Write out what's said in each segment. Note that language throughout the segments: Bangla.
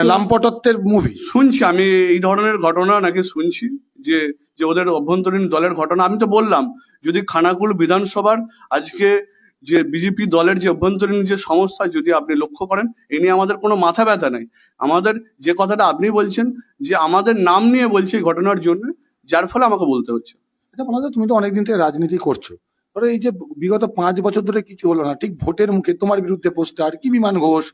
লাম্পটত্বের মুভি শুনছি আমি এই ধরনের ঘটনা নাকি শুনছি যে যে ওদের অভ্যন্তরীণ দলের ঘটনা। আমি তো বললাম যদি খানাকুল বিধানসভার আজকে যে বিজেপি দলের যে অভ্যন্তরীণ যে সমস্যা যদি আপনি লক্ষ্য করেন এ নিয়ে আমাদের কোনো মাথা ব্যথা নেই। আমাদের যে কথাটা আপনি বলছেন যে আমাদের নাম নিয়ে বলছে এই ঘটনার জন্য যার ফলে আমাকে বলতে হচ্ছে। আচ্ছা বলা যায়, তুমি তো অনেকদিন থেকে রাজনীতি করছ। ধরো এই যে বিগত পাঁচ বছর ধরে কিছু হলো না, ঠিক ভোটের মুখে তোমার বিরুদ্ধে পোস্টার, কি বিমান ঘোষ,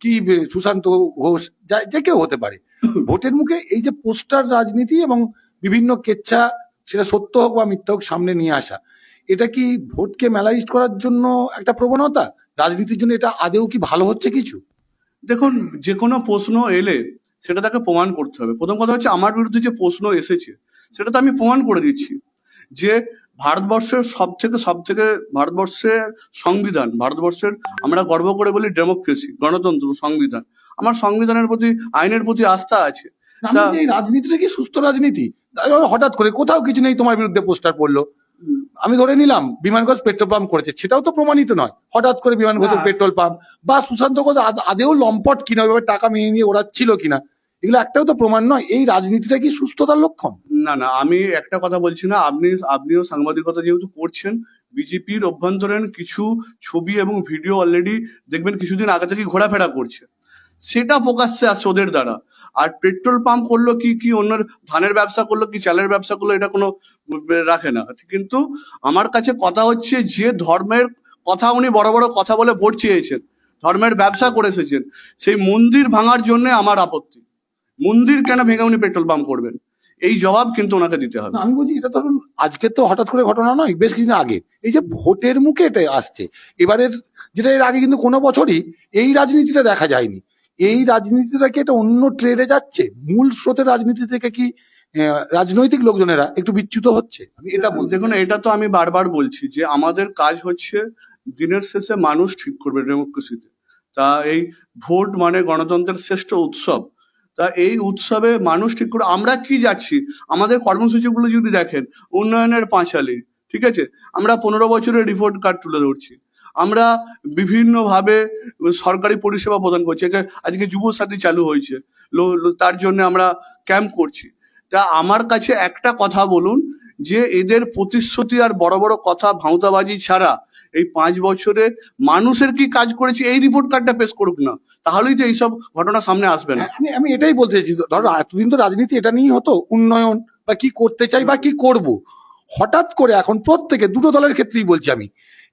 কি সুশান্ত ঘোষ, যা- যে কেউ হতে পারে। ভোটের মুখে এই যে পোস্টার রাজনীতি এবং বিভিন্ন কেচ্ছা, সেটা সত্য হোক বা মিথ্যা হোক, সামনে নিয়ে আসা, এটা কি ভোটকে ম্যালাইজ করার জন্য একটা প্রবণতা? রাজনীতির জন্য এটা আদেও কি ভালো হচ্ছে কিছু? দেখুন যে কোনো প্রশ্ন এলে সেটা তাকে প্রমাণ করতে হবে। প্রথম কথা হচ্ছে, আমার বিরুদ্ধে যে প্রশ্ন এসেছে, সেটা তো আমি প্রমাণ করে দিচ্ছি যে ভারতবর্ষের সব থেকে সব থেকে ভারতবর্ষের সংবিধান ভারতবর্ষের আমরা গর্ব করে বলি ডেমোক্রেসি গণতন্ত্র সংবিধান। আমার সংবিধানের প্রতি আইনের প্রতি আস্থা আছে। রাজনীতিটা কি সুস্থ রাজনীতি? হঠাৎ করে কোথাও কিছু নেই তোমার বিরুদ্ধে পোস্টার পড়ল। আমি ধরে নিলাম বিমানগঞ্জ পেট্রোল পাম্প করেছে সেটাও তো প্রমাণিত নয়। হঠাৎ করে বিমান ঘোষের না। পেট্রোল পাম্প বা সুশান্ত ঘোষ আদেও লম্পট কিনা ওইভাবে টাকা মেয়ে নিয়ে ওরা ছিল কিনা। এগুলো একটাও তো প্রমাণ নয়। এই রাজনীতিটা কি সুস্থতার লক্ষণ? না না, আমি একটা কথা বলছি না। আপনি, আপনিও সাংবাদিকতা যেহেতু করছেন, বিজেপির অভ্যন্তরীণ কিছু ছবি এবং ভিডিও অলরেডি দেখবেন কিছুদিন আগে থেকে ঘোরাফেরা করছে। সেটা প্রকাশ্যে আসছে ওদের দ্বারা। আর পেট্রোল পাম্প করল কি কি অন্য ধানের ব্যবসা করল কি, চালের ব্যবসা করল, এটা কোনো রাখে না। কিন্তু আমার কাছে কথা হচ্ছে যে ধর্মের কথা উনি বড় বড় কথা বলে ভোট চেয়েছেন, ধর্মের ব্যবসা করে এসেছেন, সেই মন্দির ভাঙার জন্য আমার আপত্তি। মন্দির কেন ভেঙে উনি পেট্রোল পাম্প করবেন? এই জবাব কিন্তু ওনাকে দিতে হবে। আমি বলছি এটা ধরুন আজকে তো হঠাৎ করে ঘটনা নয় বেশ কিছুদিন আগে। এই যে ভোটের মুখে এটা আসছে এবারের যেটা এর আগে কিন্তু কোনো বছরই এই রাজনীতিটা দেখা যায়নি। এই রাজনীতিটা কি এটা অন্য ট্রেডে যাচ্ছে? মূল স্রোতের রাজনীতি থেকে কি রাজনৈতিক লোকজনেরা একটু বিচ্যুত হচ্ছে? আমি এটা বলতে দেখুন এটা তো আমি বারবার বলছি যে আমাদের কাজ হচ্ছে দিনের শেষে মানুষ ঠিক করবে ডেমোক্রেসিতে। তা এই ভোট মানে গণতন্ত্রের শ্রেষ্ঠ উৎসব। তা এই উৎসবে মানুষ ঠিক করে, আমরা কি যাচ্ছি? আমাদের কর্মসূচিগুলো যদি দেখেন, উন্নয়নের পাঁচালী, ঠিক আছে? আমরা পনেরো বছরের রিপোর্ট কার্ড তুলে ধরছি। আমরা বিভিন্নভাবে সরকারি পরিষেবা প্রদান করছি। আজকে যুব সাথী চালু হয়েছে। তার জন্য আমরা ক্যাম্প করছি। তা আমার কাছে একটা কথা বলুন, যে এদের প্রতিশ্রুতি আর বড় বড় কথা ভাঁওতাবাজি ছাড়া এই পাঁচ বছরে মানুষের কি কাজ করেছে এই রিপোর্ট কার্ডটা পেশ করুক না তাহলেই তো এইসব ঘটনা সামনে আসবে না। আমি আমি এটাই বলতে চাইছি ধরো এতদিন তো রাজনীতি এটা নিয়েই হতো উন্নয়ন বা কি করতে চাই বা কি করব। হঠাৎ করে এখন প্রত্যেকে দুটো দলের ক্ষেত্রেই বলছি আমি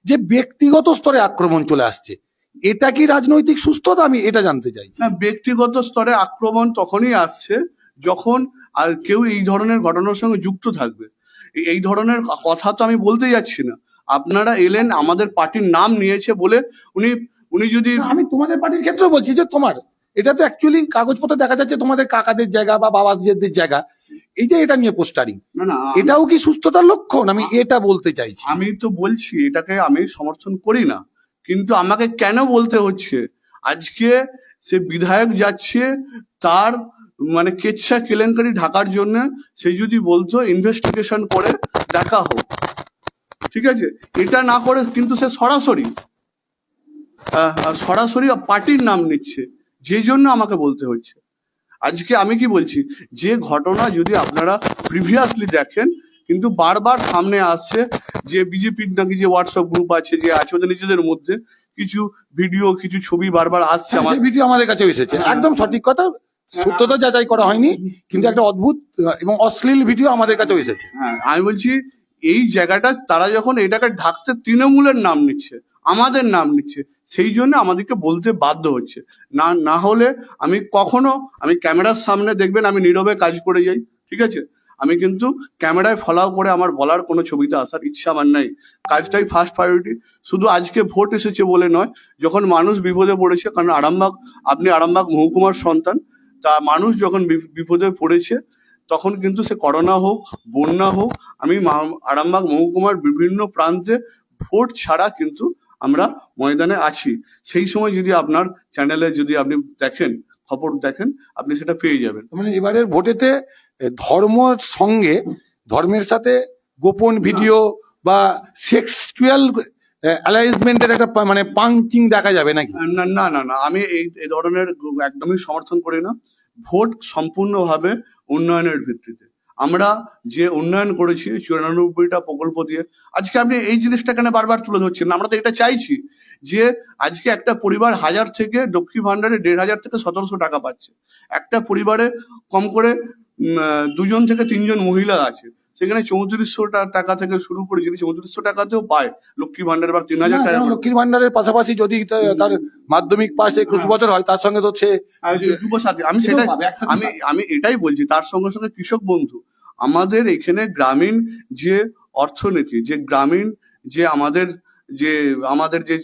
যে ব্যক্তিগত স্তরে আক্রমণ চলে আসছে এটা কি রাজনৈতিক সুস্থতা? আমি এটা জানতে চাই না ব্যক্তিগত স্তরে আক্রমণ তখনই আসছে যখন আর কেউ এই ধরনের ঘটনার সঙ্গে যুক্ত থাকবে। এই- এই ধরনের কথা তো আমি বলতে যাচ্ছি না। আপনারা এলেন আমাদের পার্টির নাম নিয়েছে বলে উনি উনি যদি আমি তোমাদের পার্টির ক্ষেত্রে বলছি যে তোমার এটা তো অ্যাকচুয়ালি কাগজপত্র দেখা যাচ্ছে তোমাদের কাকাদের জায়গা বা বাবাদের জায়গা। এই যে এটা নিয়ে পোস্টারিং না না এটাও কি সুস্থতার লক্ষণ? আমি এটা বলতে চাইছি। আমি তো বলছি এটাকে আমি সমর্থন করি না। কিন্তু আমাকে কেন বলতে হচ্ছে? আজকে সে বিধায়ক যাচ্ছে তার মানে কেচ্ছা কেলেঙ্কারি ঢাকার জন্য সে যদি বলতো ইনভেস্টিগেশন করে দেখা হোক। ঠিক আছে? এটা না করে কিন্তু সে সরাসরি সরাসরি পার্টির নাম নিচ্ছে যেই জন্য আমাকে বলতে হচ্ছে। আজকে আমি কি বলছি? যে ঘটনা যদি আপনারা প্রিভিয়াসলি দেখেন কিন্তু বারবার সামনে আসছে যে বিজেপির নাকি যে হোয়াটসঅ্যাপ গ্রুপ আছে যে আছে ওদের নিজেদের মধ্যে কিছু ভিডিও কিছু ছবি বারবার আসছে আমার ভিডিও আমাদের কাছে এসেছে। হ্যাঁ। একদম সঠিক কথা সত্যতা যাচাই করা হয়নি কিন্তু একটা অদ্ভুত এবং অশ্লীল ভিডিও আমাদের কাছে এসেছে। হ্যাঁ আমি বলছি এই জায়গাটা তারা যখন এটাকে ঢাকতে তৃণমূলের নাম নিচ্ছে, আমাদের নাম নিচ্ছে, সেই জন্য আমাদেরকে বলতে বাধ্য হচ্ছে। না না হলে আমি কখনো, আমি ক্যামেরার সামনে দেখবেন আমি নীরবে কাজ করে যাই, ঠিক আছে? আমি কিন্তু ক্যামেরায় ফলাও করে আমার বলার কোনো ছবিতে আসার ইচ্ছা আমার নাই। কাজটাই ফার্স্ট প্রায়োরিটি শুধু আজকে ভোট এসেছে বলে নয়, যখন মানুষ বিপদে পড়েছে, কারণ আরামবাগ, আপনি আরামবাগ মহকুমার সন্তান, তা মানুষ যখন বিপদে পড়েছে তখন কিন্তু সে করোনা হোক বন্যা হোক আমি আরামবাগ মহকুমার বিভিন্ন প্রান্তে ভোট ছাড়া কিন্তু আমরা ময়দানে আছি। সেই সময় যদি আপনার চ্যানেলে যদি আপনি দেখেন খবর দেখেন আপনি সেটা পেয়ে যাবেন। মানে এবারের ভোটেতে ধর্মের সঙ্গে ধর্মের সাথে গোপন ভিডিও বা সেক্সুয়াল অ্যালাইজমেন্টের একটা মানে পাঞ্চিং দেখা যাবে নাকি? না না না না আমি এই এই ধরনের একদমই সমর্থন করি না। ভোট সম্পূর্ণভাবে উন্নয়নের ভিত্তিতে। আমরা যে উন্নয়ন করেছি, চুরানব্বইটা প্রকল্প দিয়ে, আজকে আপনি এই জিনিসটা কেন বারবার তুলে ধরছেন? আমরা তো এটা চাইছি যে আজকে একটা পরিবার হাজার থেকে দক্ষিণ ভান্ডারে দেড় হাজার থেকে সতেরোশো টাকা পাচ্ছে। একটা পরিবারে কম করে দুজন থেকে তিনজন মহিলা আছে। সেখানে চৌত্রিশশো টাকা থেকে শুরু করে যদি চৌত্রিশশো টাকাতেও পায় লক্ষ্মী ভান্ডার বা তিন হাজার টাকা লক্ষ্মীর ভান্ডারের পাশাপাশি যদি তার মাধ্যমিক পাশ একুশ হ্যাঁ। বছর হয় তার সঙ্গে তো সে আর যুব সাথী আমি সেটাই আমি আমি এটাই বলছি তার সঙ্গে সঙ্গে কৃষক বন্ধু আমাদের এখানে গ্রামীণ যে অর্থনীতি যে গ্রামীণ যে আমাদের যে আমাদের যে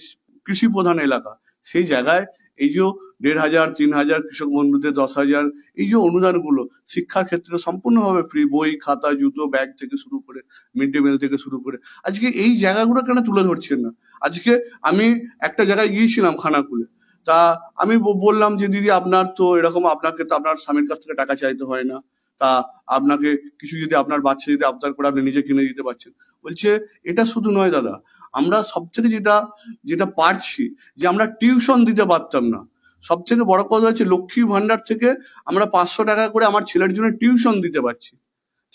কৃষি প্রধান এলাকা সেই জায়গায় এই যে দেড় হাজার, তিন হাজার কৃষক বন্ধুদের দশ হাজার, এই যে অনুদানগুলো শিক্ষার ক্ষেত্রে সম্পূর্ণভাবে ফ্রি বই, খাতা, জুতো ব্যাগ থেকে শুরু করে মিড ডে মিল থেকে শুরু করে। আজকে এই জায়গাগুলো কেন তুলে ধরছেন না? আজকে আমি একটা জায়গায় গিয়েছিলাম খানাকুলে। তা আমি বললাম যে, দিদি, আপনার তো এরকম আপনাকে তো আপনার স্বামীর কাছ থেকে টাকা চাইতে হয় না। তা আপনাকে কিছু যদি আপনার বাচ্চা যদি আবদার করে আপনি নিজে কিনে দিতে পারছেন। বলছে, এটা শুধু নয় দাদা। আমরা সব থেকে যেটা যেটা পারছি যে আমরা টিউশন দিতে পারতাম না। সব থেকে বড় কথা হচ্ছে লক্ষ্মী ভান্ডার থেকে আমরা পাঁচশো টাকা করে আমার ছেলের জন্য টিউশন দিতে পারছি।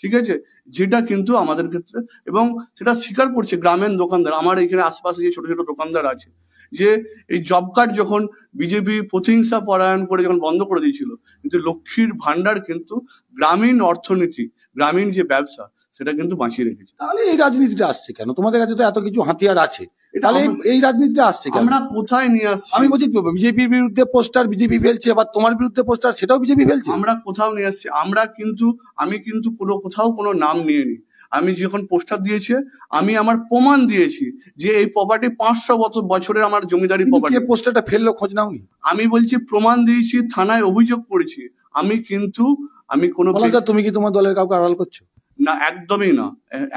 ঠিক আছে? যেটা কিন্তু আমাদের ক্ষেত্রে এবং সেটা স্বীকার করছে গ্রামের দোকানদার। আমার এখানে আশপাশে যে ছোট ছোট দোকানদার আছে, যে এই জব কার্ড যখন বিজেপি প্রতিহিংসা পরায়ণ করে যখন বন্ধ করে দিয়েছিল, কিন্তু লক্ষ্মীর ভান্ডার কিন্তু গ্রামীণ অর্থনীতি, গ্রামীণ যে ব্যবসা সেটা কিন্তু বাঁচিয়ে রেখেছে। তাহলে এই রাজনীতিটা আসছে কেন? তোমাদের কাছে তো এত কিছু হাতিয়ার আছে। তাহলে এই- রাজনীতিটা আসছে কেন? আমরা কোথায় নিয়ে আসছি? আমি বলছি বিজেপির বিরুদ্ধে পোস্টার বিজেপি ফেলছে আবার তোমার বিরুদ্ধে পোস্টার সেটাও বিজেপি ফেলছে? আমরা কোথাও নিয়ে আসছি? আমরা কিন্তু আমি কিন্তু কোনো কোথাও কোনো নাম নিয়ে আমি যখন পোস্টার দিয়েছে আমি আমার প্রমাণ দিয়েছি যে এই প্রপার্টি পাঁচশো বছরের আমার জমিদারি প্রপার্টি পোস্টারটা ফেলল খোঁজ নাওনি? আমি বলছি প্রমাণ দিয়েছি থানায় অভিযোগ করেছি। আমি কিন্তু আমি কোনো তুমি কি তোমার দলের কাউকে আড়াল করছ? না একদমই না।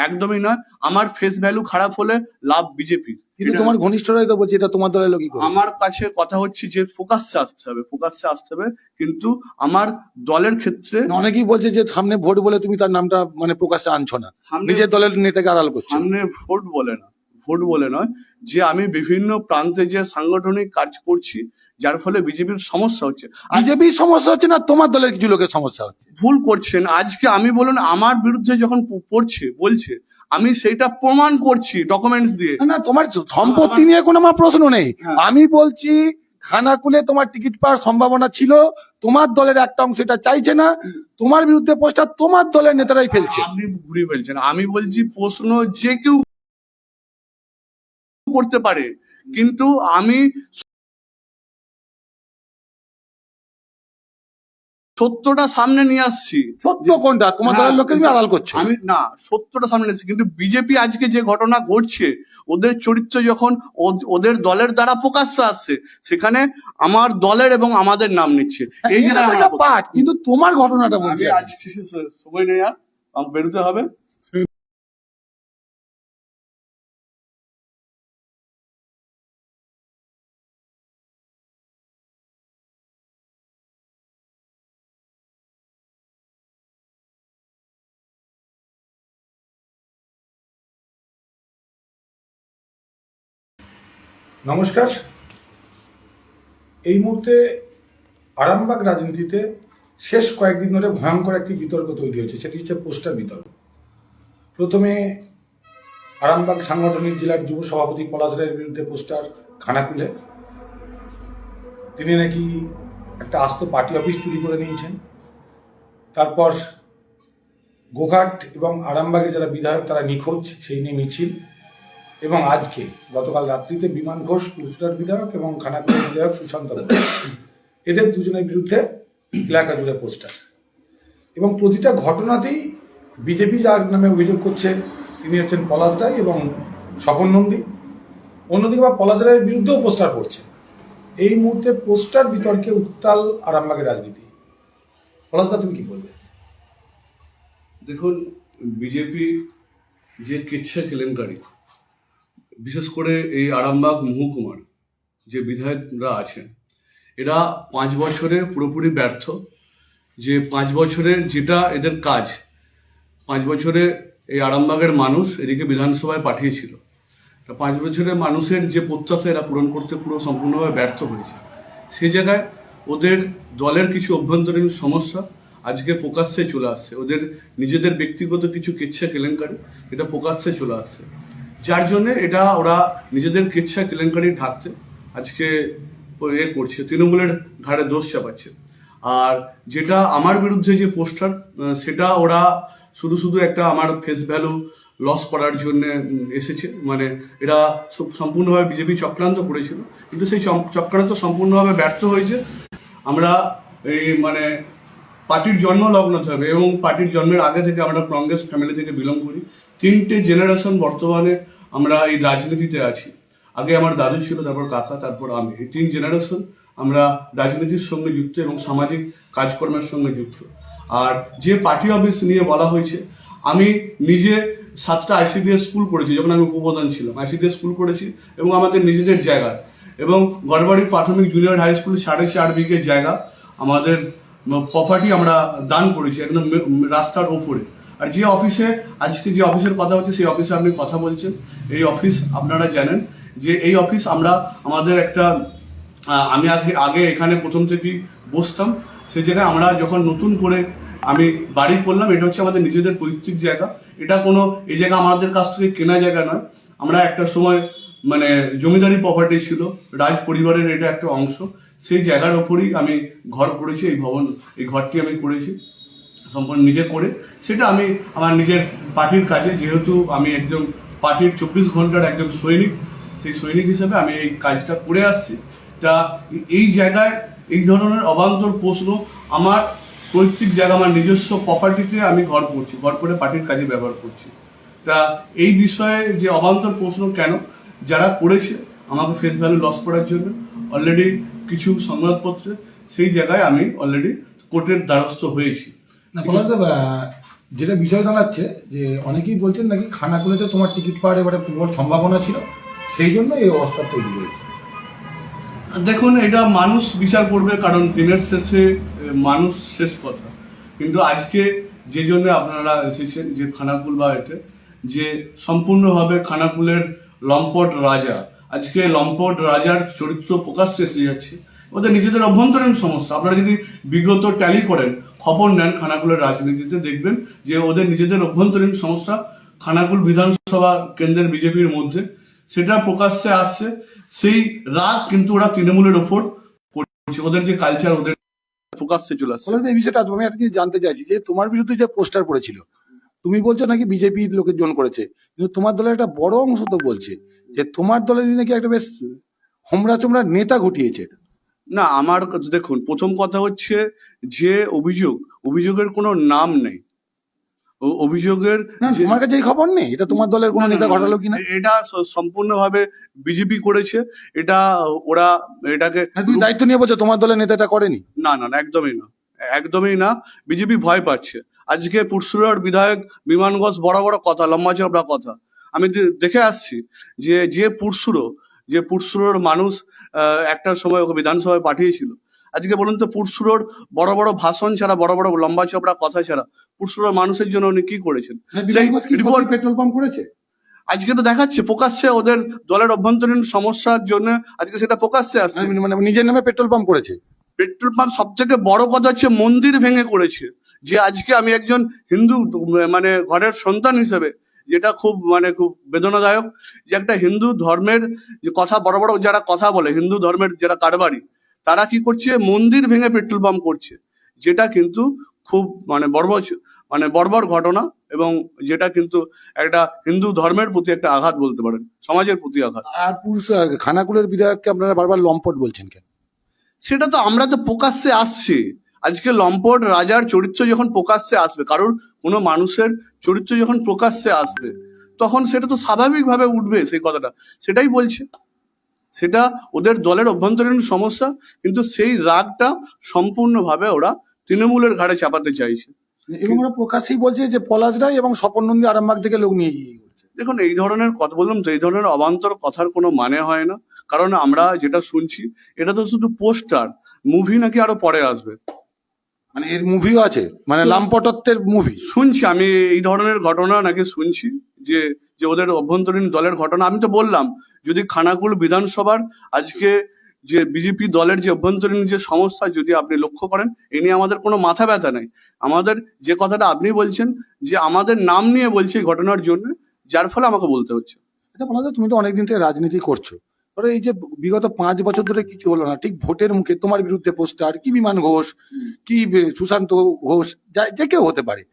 একদমই না। আমার ফেস ভ্যালু খারাপ হলে লাভ বিজেপি কিন্তু তোমার ঘনিষ্ঠরাই তো বলছে এটা তোমার দলের লোকই করছে। আমার কাছে কথা হচ্ছে যে ফোকাসে আসতে হবে ফোকাসে আসতে হবে। কিন্তু আমার দলের ক্ষেত্রে অনেকেই বলছে যে সামনে ভোট বলে তুমি তার নামটা মানে প্রকাশ্যে আনছো না। নিজের দলের নেতাকে আড়াল করছ। সামনে ভোট বলে না। ভোট বলে নয় যে আমি বিভিন্ন প্রান্তে যে সাংগঠনিক কাজ করছি যার ফলে বিজেপির সমস্যা হচ্ছে। আজ বিজেপির সমস্যা হচ্ছে না তোমার দলের কিছু লোকের সমস্যা হচ্ছে? ভুল করছেন। আজকে আমি বলুন আমার বিরুদ্ধে যখন পড়ছে বলছে আমি সেইটা প্রমাণ করছি ডকুমেন্টস দিয়ে। না, তোমার সম্পত্তি নিয়ে কোনো আমার প্রশ্ন নেই। হ্যাঁ। আমি বলছি খানাকুলে তোমার টিকিট পাওয়ার সম্ভাবনা ছিল তোমার দলের একটা অংশ এটা চাইছে না তোমার বিরুদ্ধে পোস্টার তোমার দলের নেতারাই ফেলছে। আপনি ঘুরিয়ে ফেলছেন। আমি বলছি প্রশ্ন যে কেউ করতে পারে কিন্তু আমি সত্যটা সামনে নিয়ে আসছি। সত্য কোনটা? তোমার না, দলের লোকে তুমি আড়াল করছ। আমি না সত্যটা সামনে আসছি। কিন্তু বিজেপি আজকে যে ঘটনা ঘটছে ওদের চরিত্র যখন ওদের দলের দ্বারা প্রকাশ্যে আসছে সেখানে আমার দলের এবং আমাদের নাম নিচ্ছে। এই যে পাঠ কিন্তু তোমার ঘটনাটা বলছি। আজকে সময় নেই আর বেরোতে হবে। নমস্কার। এই মুহূর্তে আরামবাগ রাজনীতিতে শেষ কয়েকদিন ধরে ভয়ঙ্কর একটি বিতর্ক তৈরি হয়েছে, সেটি হচ্ছে পোস্টার বিতর্ক। প্রথমে আরামবাগ সাংগঠনিক জেলার যুব সভাপতি পলাশ রায়ের বিরুদ্ধে পোস্টার খানা খানাকুলে। তিনি নাকি একটা আস্ত পার্টি অফিস চুরি করে নিয়েছেন। তারপর গোঘাট এবং আরামবাগের যারা বিধায়ক, তারা নিখোঁজ, সেই নিয়ে মিছিল। এবং আজকে গতকাল রাত্রিতে বিমান ঘোষ পুরসুরার বিধায়ক এবং খানাকুলের বিধায়ক সুশান্ত এদের দুজনের বিরুদ্ধে এলাকা জুড়ে পোস্টার। এবং প্রতিটা ঘটনাতেই বিজেপি যার নামে অভিযোগ করছে, তিনি হচ্ছেন পলাশ রায় এবং স্বপন নন্দী। অন্যদিকে বা পলাশ রায়ের বিরুদ্ধেও পোস্টার পড়ছে। এই মুহূর্তে পোস্টার বিতর্কে উত্তাল আরামবাগের রাজনীতি। পলাশ দা, তুমি কি বলবে? দেখুন, বিজেপি যে কেচ্ছা কেলেঙ্কারি বিশেষ করে এই আরামবাগ মহকুমার যে বিধায়করা আছেন, এরা পাঁচ বছরে পুরোপুরি ব্যর্থ। যে পাঁচ বছরের যেটা এদের কাজ, পাঁচ বছরে এই আরামবাগের মানুষ এদিকে বিধানসভায় পাঠিয়েছিল। তা পাঁচ বছরের মানুষের যে প্রত্যাশা এরা পূরণ করতে পুরো সম্পূর্ণভাবে ব্যর্থ হয়েছে। সে জায়গায় ওদের দলের কিছু অভ্যন্তরীণ সমস্যা আজকে প্রকাশ্যে চলে আসছে। ওদের নিজেদের ব্যক্তিগত কিছু কেচ্ছা কেলেঙ্কারি এটা প্রকাশ্যে চলে আসছে। যার জন্য এটা ওরা নিজেদের কেচ্ছা কেলেঙ্কারি ঢাকছে। আজকে এ করছে, তৃণমূলের ঘাড়ে দোষ চাপাচ্ছে। আর যেটা আমার বিরুদ্ধে যে পোস্টার সেটা ওরা শুধু শুধু একটা আমার ফেস ভ্যালু লস করার জন্য এসেছে। মানে এরা সম্পূর্ণভাবে বিজেপি চক্রান্ত করেছিল। কিন্তু সেই চক্রান্ত সম্পূর্ণভাবে ব্যর্থ হয়েছে। আমরা এই মানে পার্টির জন্ম লগ্ন থেকে এবং পার্টির জন্মের আগে থেকে আমরা কংগ্রেস ফ্যামিলি থেকে বিলং করি। তিনটে জেনারেশন বর্তমানে আমরা এই রাজনীতিতে আছি। আগে আমার দাদু ছিল, তারপর কাকা, তারপর আমি। এই তিন জেনারেশন আমরা রাজনীতির সঙ্গে যুক্ত এবং সামাজিক কাজকর্মের সঙ্গে যুক্ত। আর যে পার্টি অফিস নিয়ে বলা হয়েছে, আমি নিজে সাতটা আইসিডিএস স্কুল করেছি, যখন আমি উপপ্রধান ছিলাম। আইসিডিএস স্কুল করেছি এবং আমাদের নিজেদের জায়গায় এবং গড়বাড়ি প্রাথমিক জুনিয়র হাই স্কুল সাড়ে চার বিঘে জায়গা আমাদের প্রপার্টি আমরা দান করেছি, একদম রাস্তার ওপরে আর যে অফিসে, আজকে যে অফিসের কথা হচ্ছে, সেই অফিসে আপনি কথা বলছেন। এই অফিস আপনারা জানেন যে এই অফিস আমরা, আমাদের একটা আমি আগে আগে এখানে প্রথম থেকেই বসতাম। সেই জায়গায় আমরা যখন নতুন করে আমি বাড়ি করলাম, এটা হচ্ছে আমাদের নিজেদের পৈতৃক জায়গা। এটা কোনো, এই জায়গা আমাদের কাছ থেকে কেনা জায়গা নয়। আমরা একটা সময় মানে জমিদারি প্রপার্টি ছিল, রাজ পরিবারের এটা একটা অংশ। সেই জায়গার ওপরই আমি ঘর করেছি, এই ভবন, এই ঘরটি আমি করেছি। সম্পূর্ণ নিজে করে, সেটা আমি আমার নিজের পার্টির কাজে, যেহেতু আমি একজন পার্টির চব্বিশ ঘণ্টার একজন সৈনিক, সেই সৈনিক হিসেবে আমি এই কাজটা করে আসছি। তা এই জায়গায় এই ধরনের অবান্তর প্রশ্ন, আমার পৈতৃক জায়গা, আমার নিজস্ব প্রপার্টিতে আমি ঘর করছি, ঘর করে পার্টির কাজে ব্যবহার করছি। তা এই বিষয়ে যে অবান্তর প্রশ্ন কেন? যারা করেছে, আমাকে ফেস ভ্যালু লস করার জন্য অলরেডি কিছু সংবাদপত্রে, সেই জায়গায় আমি অলরেডি কোর্টের দ্বারস্থ হয়েছি। না যেটা বিষয় দাঁড়াচ্ছে, যে অনেকেই বলছেন নাকি খানাকুলেতে তোমার টিকিট পাওয়ার এবারে প্রবল সম্ভাবনা ছিল, সেই জন্য এই অবস্থা তৈরি হয়েছে। দেখুন, এটা মানুষ বিচার করবে, কারণ দিনের শেষে মানুষ শেষ কথা। কিন্তু আজকে যে জন্য আপনারা এসেছেন, যে খানাকুল বা এতে, যে সম্পূর্ণভাবে খানাকুলের লম্পট রাজা, আজকে লম্পট রাজার চরিত্র প্রকাশ্যে এসে যাচ্ছে। ওদের নিজেদের অভ্যন্তরীণ সমস্যা। আপনারা যদি বিগত ট্যালি করেন, খবর নেন খানাকুলের রাজনীতিতে, দেখবেন যে ওদের নিজেদের অভ্যন্তরীণ সমস্যা খানাকুল বিধানসভা কেন্দ্রের বিজেপির মধ্যে, সেটা প্রকাশ্যে আসছে। সেই রাগ কিন্তু ওরা তৃণমূলের ওপর করছে। ওদের যে কালচার ওদের প্রকাশ্যে চলে আসছে। এই বিষয়টা আমি আর কি জানতে চাইছি যে তোমার বিরুদ্ধে যে পোস্টার পড়েছিল তুমি বলছো নাকি বিজেপির লোকের জন করেছে, কিন্তু তোমার দলের একটা বড় অংশ তো বলছে যে তোমার দলের নাকি একটা বেশ হোমরা চোমরা নেতা ঘটিয়েছে। এটা। না আমার দেখুন প্রথম কথা হচ্ছে যে অভিযোগ অভিযোগের কোনো নাম নেই। অভিযোগের তোমার কাছে এই খবর নেই? এটা তোমার দলের কোনো নেতা ঘটালো কিনা? এটা সম্পূর্ণভাবে বিজেপি করেছে। এটা ওরা এটাকে তুমি দায়িত্ব নিয়ে বলছো তোমার দলের নেতা এটা করেনি? না না একদমই না। একদমই না বিজেপি ভয় পাচ্ছে। আজকে পুরসুরার বিধায়ক বিমান ঘোষ বড় বড় কথা লম্বা চওড়া কথা। আমি দেখে আসছি যে যে পুরসুরো যে পুরসুরোর মানুষ একটা সময় ওকে বিধানসভায় পাঠিয়েছিল। আজকে বলুন তো পুরসুরোর বড় বড় ভাষণ ছাড়া বড় বড় লম্বা চওড়া কথা ছাড়া পুরসুরোর মানুষের জন্য উনি কি করেছেন? পেট্রোল পাম্প করেছে? আজকে তো দেখাচ্ছে প্রকাশ্যে ওদের দলের অভ্যন্তরীণ সমস্যার জন্য আজকে সেটা প্রকাশ্যে আসছে। মানে মানে নিজের নামে পেট্রোল পাম্প করেছে? পেট্রোল পাম্প সব থেকে বড় কথা হচ্ছে মন্দির ভেঙে করেছে। যে আজকে আমি একজন হিন্দু মানে ঘরের সন্তান হিসেবে যেটা খুব মানে খুব বেদনাদায়ক যে একটা হিন্দু ধর্মের যে কথা বড় বড় যারা কথা বলে হিন্দু ধর্মের যারা কারবারি তারা কি করছে? মন্দির ভেঙে পেট্রোল পাম্প করছে যেটা কিন্তু খুব মানে বর্বর মানে বর্বর ঘটনা এবং যেটা কিন্তু একটা হিন্দু ধর্মের প্রতি একটা আঘাত বলতে পারেন সমাজের প্রতি আঘাত। আর পুরুষ খানাকুলের বিধায়ককে আপনারা বারবার লম্পট বলছেন কেন? সেটা তো আমরা তো প্রকাশ্যে আসছি। আজকে লম্পট রাজার চরিত্র যখন প্রকাশ্যে আসবে কারোর কোনো মানুষের চরিত্র যখন প্রকাশ্যে আসবে তখন সেটা তো স্বাভাবিকভাবে উঠবে সেই কথাটা। সেটাই বলছে। সেটা ওদের দলের অভ্যন্তরীণ সমস্যা কিন্তু সেই রাগটা সম্পূর্ণভাবে ওরা তৃণমূলের ঘাড়ে চাপাতে চাইছে। এবং ওরা প্রকাশ্যেই বলছে যে পলাশ রায় এবং স্বপন নন্দী আরামবাগ থেকে লোক নিয়ে গিয়ে দেখুন এই ধরনের কথা বললাম তো এই ধরনের অবান্তর কথার কোনো মানে হয় না। কারণ আমরা যেটা শুনছি এটা তো শুধু পোস্টার মুভি নাকি আরও পরে আসবে। মানে এর মুভিও আছে। মানে লাম্পটত্বের মুভি শুনছি আমি এই ধরনের ঘটনা নাকি শুনছি যে যে ওদের অভ্যন্তরীণ দলের ঘটনা। আমি তো বললাম যদি খানাকুল বিধানসভার আজকে যে বিজেপি দলের যে অভ্যন্তরীণ যে সমস্যা যদি আপনি লক্ষ্য করেন এ নিয়ে আমাদের কোনো মাথা ব্যথা নেই। আমাদের যে কথাটা আপনি বলছেন যে আমাদের নাম নিয়ে বলছে এই ঘটনার জন্য যার ফলে আমাকে বলতে হচ্ছে। আচ্ছা বলো তুমি তো অনেকদিন থেকে রাজনীতি করছ। ধরো এই যে বিগত পাঁচ বছর ধরে কিছু হলো না, ঠিক ভোটের মুখে তোমার বিরুদ্ধে পোস্টার, কি বিমান ঘোষ, কি সুশান্ত ঘোষ, যা- যে কেউ হতে পারে।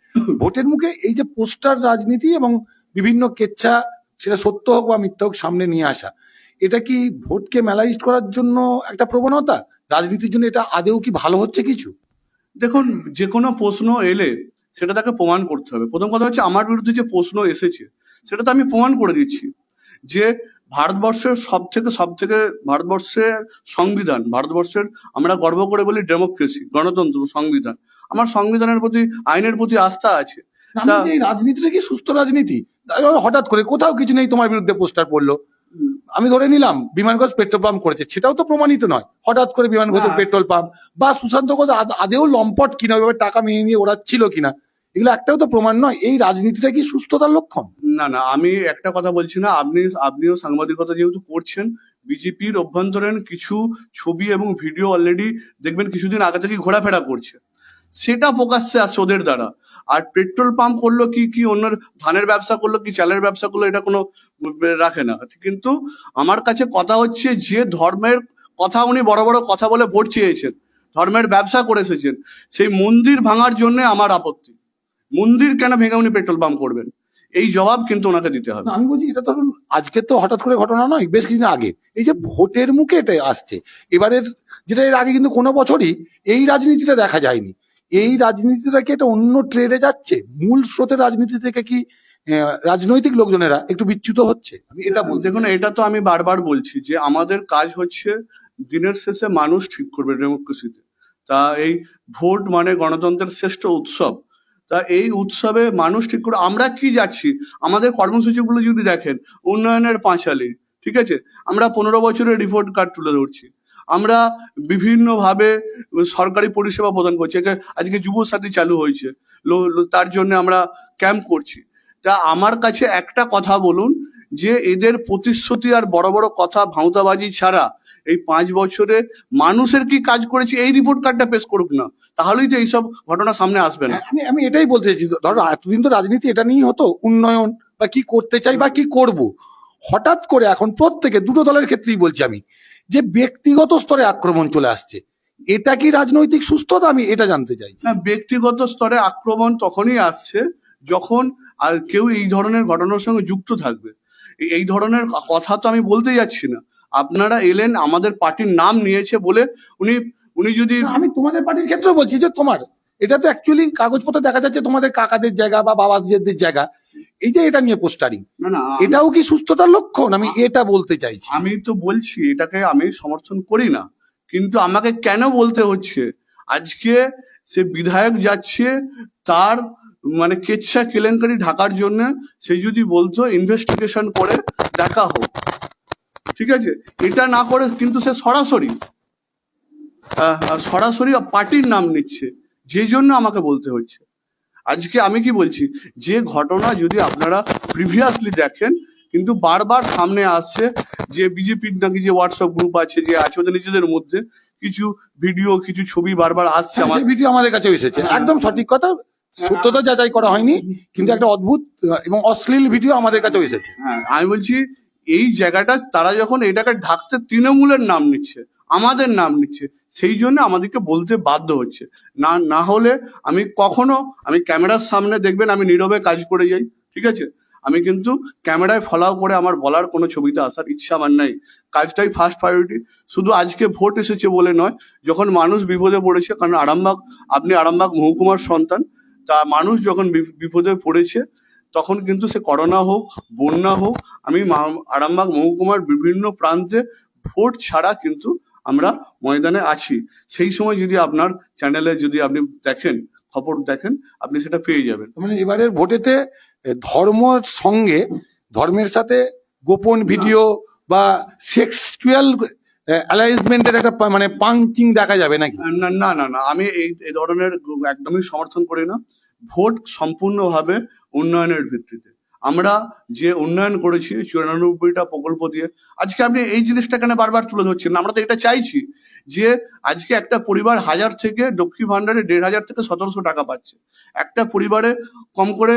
ভোটের মুখে এই যে পোস্টার রাজনীতি এবং বিভিন্ন কেচ্ছা, সেটা সত্য হোক বা মিথ্যা হোক, সামনে নিয়ে আসা, এটা কি ভোটকে ম্যালাইজ করার জন্য একটা প্রবণতা? রাজনীতির জন্য এটা আদেও কি ভালো হচ্ছে কিছু? দেখুন, যে কোনো প্রশ্ন এলে সেটা তাকে প্রমাণ করতে হবে। প্রথম কথা হচ্ছে, আমার বিরুদ্ধে যে প্রশ্ন এসেছে, সেটা তো আমি প্রমাণ করে দিচ্ছি যে ভারতবর্ষের সব থেকে সব থেকে ভারতবর্ষের সংবিধান ভারতবর্ষের আমরা গর্ব করে বলি ডেমোক্রেসি গণতন্ত্র সংবিধান। আমার সংবিধানের প্রতি আইনের প্রতি আস্থা আছে। রাজনীতিটা কি সুস্থ রাজনীতি? হঠাৎ করে কোথাও কিছু নেই তোমার বিরুদ্ধে পোস্টার পড়ল। আমি ধরে নিলাম বিমান ঘোষ পেট্রোল পাম্প করেছে সেটাও তো প্রমাণিত নয়। হঠাৎ করে বিমান ঘোষের না। পেট্রোল পাম্প বা সুশান্ত ঘোষ আদ- আদেও লম্পট কিনা ওইভাবে টাকা মেয়ে নিয়ে ওড়াচ্ছিল কিনা এগুলো একটাও তো প্রমাণ নয়। এই রাজনীতিটা কি সুস্থতার লক্ষণ? না না, আমি একটা কথা বলছি না। আপনি, আপনিও সাংবাদিকতা যেহেতু করছেন, বিজেপির অভ্যন্তরীণ কিছু ছবি এবং ভিডিও অলরেডি দেখবেন, কিছুদিন আগে থেকে ঘোরাফেরা করছে। সেটা প্রকাশ্যে আসছে ওদের দ্বারা। আর পেট্রোল পাম্প করল কি কি অন্য ধানের ব্যবসা করল কি, চালের ব্যবসা করল, এটা কোনো রাখে না। কিন্তু আমার কাছে কথা হচ্ছে, যে ধর্মের কথা উনি বড় বড় কথা বলে ভোট চেয়েছেন, ধর্মের ব্যবসা করে এসেছেন, সেই মন্দির ভাঙার জন্য আমার আপত্তি। মন্দির কেন ভেঙে উনি পেট্রোল পাম্প করবেন? এই জবাব কিন্তু ওনাকে দিতে হবে। আমি বলছি এটা ধরুন আজকে তো হঠাৎ করে ঘটনা নয় বেশ কিছুদিন আগে। এই যে ভোটের মুখে এটা আসছে এবারের যেটা এর আগে কিন্তু কোনো বছরই এই রাজনীতিটা দেখা যায়নি। এই রাজনীতিটা কি এটা অন্য ট্রেডে যাচ্ছে? মূল স্রোতের রাজনীতি থেকে কি রাজনৈতিক লোকজনেরা একটু বিচ্যুত হচ্ছে? আমি এটা বলতে দেখুন এটা তো আমি বারবার বলছি যে আমাদের কাজ হচ্ছে দিনের শেষে মানুষ ঠিক করবে ডেমোক্রেসিতে। তা এই ভোট মানে গণতন্ত্রের শ্রেষ্ঠ উৎসব। তা এই উৎসবে মানুষ ঠিক করে, আমরা কি যাচ্ছি? আমাদের কর্মসূচিগুলো যদি দেখেন, উন্নয়নের পাঁচালী, ঠিক আছে? আমরা পনেরো বছরের রিপোর্ট কার্ড তুলে ধরছি। আমরা বিভিন্ন ভাবে সরকারি পরিষেবা প্রদান করছি। আজকে যুব সাথী চালু হয়েছে। তার জন্য আমরা ক্যাম্প করছি। তা আমার কাছে একটা কথা বলুন, যে এদের প্রতিশ্রুতি আর বড় বড় কথা ভাঁওতাবাজি ছাড়া এই পাঁচ বছরে মানুষের কি কাজ করেছে? এই রিপোর্ট কার্ডটা পেশ করুক না। তাহলেই তো এইসব ঘটনা সামনে আসবে না। আমি আমি এটাই বলতে চাইছি ধরো এতদিন তো রাজনীতি এটা নিয়েই হতো উন্নয়ন বা কি করতে চাই বা কি করব। হঠাৎ করে এখন প্রত্যেকে দুটো দলের ক্ষেত্রেই বলছি আমি যে ব্যক্তিগত স্তরে আক্রমণ চলে আসছে এটা কি রাজনৈতিক সুস্থতা? আমি এটা জানতে চাই না ব্যক্তিগত স্তরে আক্রমণ তখনই আসছে যখন আর কেউ এই ধরনের ঘটনার সঙ্গে যুক্ত থাকবে। এই- এই ধরনের কথা তো আমি বলতে যাচ্ছি না। আপনারা এলেন আমাদের পার্টির নাম নিয়েছে বলে উনি উনি যদি আমি তোমাদের পার্টির ক্ষেত্রে বলছি যে তোমার এটা তো অ্যাকচুয়ালি কাগজপত্র দেখা যাচ্ছে তোমাদের কাকাদের জায়গা বা বাবাদের জায়গা। এই যে এটা নিয়ে পোস্টারিং না না এটাও কি সুস্থতার লক্ষণ? আমি এটা বলতে চাইছি। আমি তো বলছি এটাকে আমি সমর্থন করি না। কিন্তু আমাকে কেন বলতে হচ্ছে? আজকে সে বিধায়ক যাচ্ছে তার মানে কেচ্ছা কেলেঙ্কারি ঢাকার জন্য সে যদি বলতো ইনভেস্টিগেশন করে দেখা হোক। ঠিক আছে? এটা না করে কিন্তু সে সরাসরি সরাসরি পার্টির নাম নিচ্ছে যে জন্য আমাকে বলতে হচ্ছে। আজকে আমি কি বলছি? যে ঘটনা যদি আপনারা প্রিভিয়াসলি দেখেন কিন্তু বারবার সামনে আসছে যে বিজেপির নাকি যে হোয়াটসঅ্যাপ গ্রুপ আছে যে আছে ওদের নিজেদের মধ্যে কিছু ভিডিও কিছু ছবি বারবার আসছে আমার ভিডিও আমাদের কাছে এসেছে। একদম সঠিক কথা সত্যতা যাচাই করা হয়নি কিন্তু একটা অদ্ভুত এবং অশ্লীল ভিডিও আমাদের কাছেও এসেছে। হ্যাঁ আমি বলছি এই জায়গাটা তারা যখন এটাকে ঢাকতে তৃণমূলের নাম নিচ্ছে, আমাদের নাম নিচ্ছে, সেই জন্য আমাদেরকে বলতে বাধ্য হচ্ছে। না না হলে আমি কখনো, আমি ক্যামেরার সামনে দেখবেন আমি নীরবে কাজ করে যাই, ঠিক আছে? আমি কিন্তু ক্যামেরায় ফলাও করে আমার বলার কোনো ছবিতে আসার ইচ্ছা আমার নাই। কাজটাই ফার্স্ট প্রায়োরিটি শুধু আজকে ভোট এসেছে বলে নয়, যখন মানুষ বিপদে পড়েছে, কারণ আরামবাগ, আপনি আরামবাগ মহকুমার সন্তান, তা মানুষ যখন বিপদে পড়েছে তখন কিন্তু সে করোনা হোক বন্যা হোক আমি আরামবাগ মহকুমার বিভিন্ন প্রান্তে ভোট ছাড়া কিন্তু আমরা ময়দানে আছি। সেই সময় যদি আপনার চ্যানেলে যদি আপনি দেখেন খবর দেখেন আপনি সেটা পেয়ে যাবেন। মানে এবারের ভোটেতে ধর্মের সঙ্গে ধর্মের সাথে গোপন ভিডিও বা সেক্সুয়াল অ্যালাইজমেন্টের একটা মানে পাঞ্চিং দেখা যাবে নাকি? না না না আমি এই এই ধরনের একদমই সমর্থন করি না। ভোট সম্পূর্ণভাবে উন্নয়নের ভিত্তিতে। আমরা যে উন্নয়ন করেছি, চুরানব্বইটা প্রকল্প দিয়ে, আজকে আপনি এই জিনিসটা কেন বারবার তুলে ধরছেন আমরা তো এটা চাইছি যে আজকে একটা পরিবার হাজার থেকে দক্ষিণ ভান্ডারে দেড় হাজার থেকে সতেরোশো টাকা পাচ্ছে। একটা পরিবারে কম করে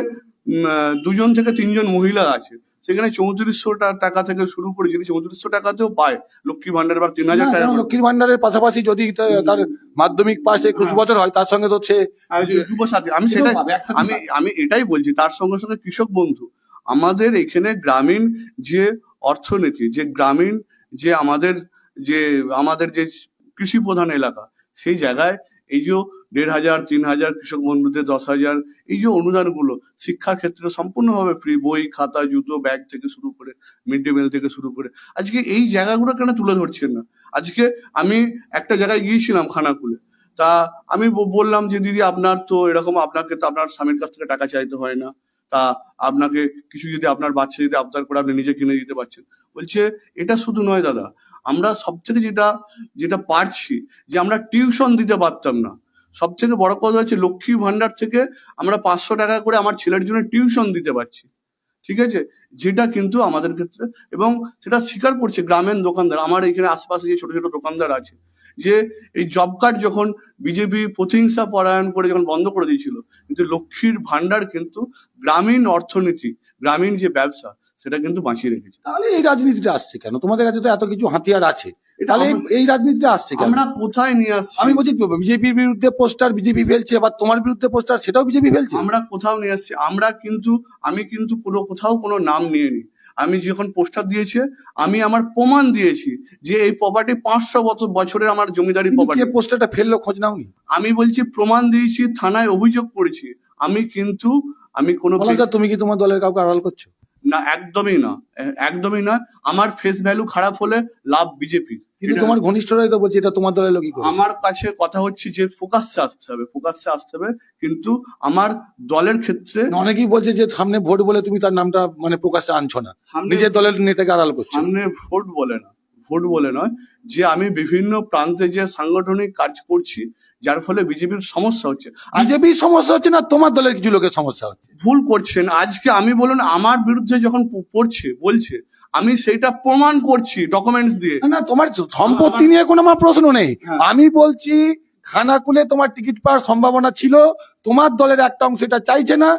দুজন থেকে তিনজন মহিলা আছে। সেখানে চৌত্রিশশো টাকা থেকে শুরু করে যদি চৌত্রিশশো টাকাতেও পায় লক্ষ্মী ভান্ডার বা তিন হাজার টাকা লক্ষ্মীর ভান্ডারের পাশাপাশি যদি তার মাধ্যমিক পাস একুশ হ্যাঁ। বছর হয় তার সঙ্গে তো যে আমি সেটাই আমি আমি এটাই বলছি তার সঙ্গে সঙ্গে কৃষক বন্ধু আমাদের এখানে গ্রামীণ যে অর্থনীতি যে গ্রামীণ যে আমাদের যে আমাদের যে কৃষি প্রধান এলাকা সেই জায়গায় এই যে দেড় হাজার, তিন হাজার কৃষক বন্ধুদের, দশ হাজার, এই যে অনুদানগুলো শিক্ষার ক্ষেত্রে সম্পূর্ণভাবে ফ্রি বই, খাতা, জুতো ব্যাগ থেকে শুরু করে মিড ডে মিল থেকে শুরু করে, আজকে এই জায়গাগুলো কেন তুলে ধরছেন না? আজকে আমি একটা জায়গায় গিয়েছিলাম খানাকুলে, তা আমি বললাম যে, দিদি, আপনার তো এরকম, আপনাকে তো আপনার স্বামীর কাছ থেকে টাকা চাইতে হয় না, তা আপনাকে কিছু যদি আপনার বাচ্চা যদি আবদার করে আপনি নিজে কিনে দিতে পারছেন। বলছে, এটা শুধু নয় দাদা, আমরা সব থেকে যেটা যেটা পারছি, যে আমরা টিউশন দিতে পারতাম না সব থেকে বড় কথা হচ্ছে লক্ষ্মী ভান্ডার থেকে আমরা পাঁচশো টাকা করে আমার ছেলের জন্য টিউশন দিতে পারছি। ঠিক আছে? যেটা কিন্তু আমাদের ক্ষেত্রে এবং সেটা স্বীকার করছে গ্রামের দোকানদার, আমার এখানে আশেপাশে যে ছোট ছোট দোকানদার আছে, যে এই জব কার্ড যখন বিজেপি প্রতিহিংসা পরায়ণ করে যখন বন্ধ করে দিয়েছিল, কিন্তু লক্ষ্মীর ভান্ডার কিন্তু গ্রামীণ অর্থনীতি, গ্রামীণ যে ব্যবসা, সেটা কিন্তু বাঁচিয়ে রেখেছে। তাহলে এই রাজনীতিটা আসছে কেন? তোমাদের কাছে তো এত কিছু হাতিয়ার আছে। তাহলে এই- রাজনীতিটা আসছে আমরা কোথায় নিয়ে আসছি? আমি বলছি বিজেপির বিরুদ্ধে পোস্টার বিজেপি ফেলছে আবার তোমার বিরুদ্ধে পোস্টার সেটাও বিজেপি ফেলছে? আমরা কোথাও নিয়ে আসছি? আমরা কিন্তু আমি কিন্তু কোনো কোথাও কোনো নাম নিয়ে নি আমি যখন পোস্টার দিয়েছে আমি আমার প্রমাণ দিয়েছি যে এই প্রপার্টি পাঁচশো বছরের আমার জমিদারি প্রপার্টি পোস্টারটা ফেলল খোঁজ নাওনি? আমি বলছি প্রমাণ দিয়েছি থানায় অভিযোগ করেছি। আমি কিন্তু আমি কোনো তুমি কি তোমার দলের কাউকে আড়াল করছ? না একদমই না। একদমই না। আমার ফেস ভ্যালু খারাপ হলে লাভ বিজেপি কিন্তু তোমার ঘনিষ্ঠরাই তো বলছে এটা তোমার দলের লোকই করে আমার কাছে কথা হচ্ছে যে ফোকাসে আসতে হবে ফোকাসে আসতে হবে। কিন্তু আমার দলের ক্ষেত্রে অনেকেই বলছে যে সামনে ভোট বলে তুমি তার নামটা মানে আনছো না। নিজের দলের নেতাকে আড়াল করছ। সামনে ভোট বলে না ভোট বলে নয় যে আমি বিভিন্ন প্রান্তে যে সাংগঠনিক কাজ করছি যার ফলে বিজেপির সমস্যা হচ্ছে। বিজেপির সমস্যা হচ্ছে না তোমার দলের কিছু লোকের সমস্যা হচ্ছে। ভুল করছেন। আজকে আমি বলুন আমার বিরুদ্ধে যখন পড়ছে বলছে আমি সেইটা প্রমাণ করছি ডকুমেন্টস দিয়ে। না, তোমার সম্পত্তি নিয়ে কোনো আমার প্রশ্ন নেই। হ্যাঁ। আমি বলছি খানাকুলে তোমার টিকিট পাওয়ার সম্ভাবনা ছিল তোমার দলের একটা অংশ এটা চাইছে না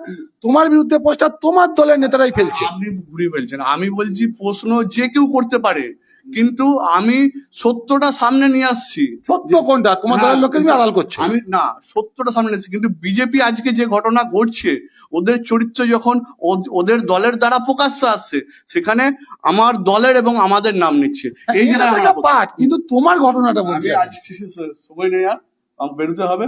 তোমার বিরুদ্ধে পোস্টার তোমার দলের নেতারাই ফেলছে। আপনি ঘুরিয়ে ফেলছেন। আমি বলছি প্রশ্ন যে কেউ করতে পারে কিন্তু আমি সত্যটা সামনে নিয়ে আসছি। সত্য কোনটা? তোমার হ্যাঁ, দলের তুমি আড়াল করছ। আমি না সত্যটা সামনে আসছি। কিন্তু বিজেপি আজকে যে ঘটনা ঘটছে ওদের চরিত্র যখন ওদের দলের দ্বারা প্রকাশ্য আসছে সেখানে আমার দলের এবং আমাদের নাম নিচ্ছে। এই একটা আমার- পার্ট কিন্তু তোমার ঘটনাটা বলছি। আজকে সময় নেই আর বেরোতে হবে।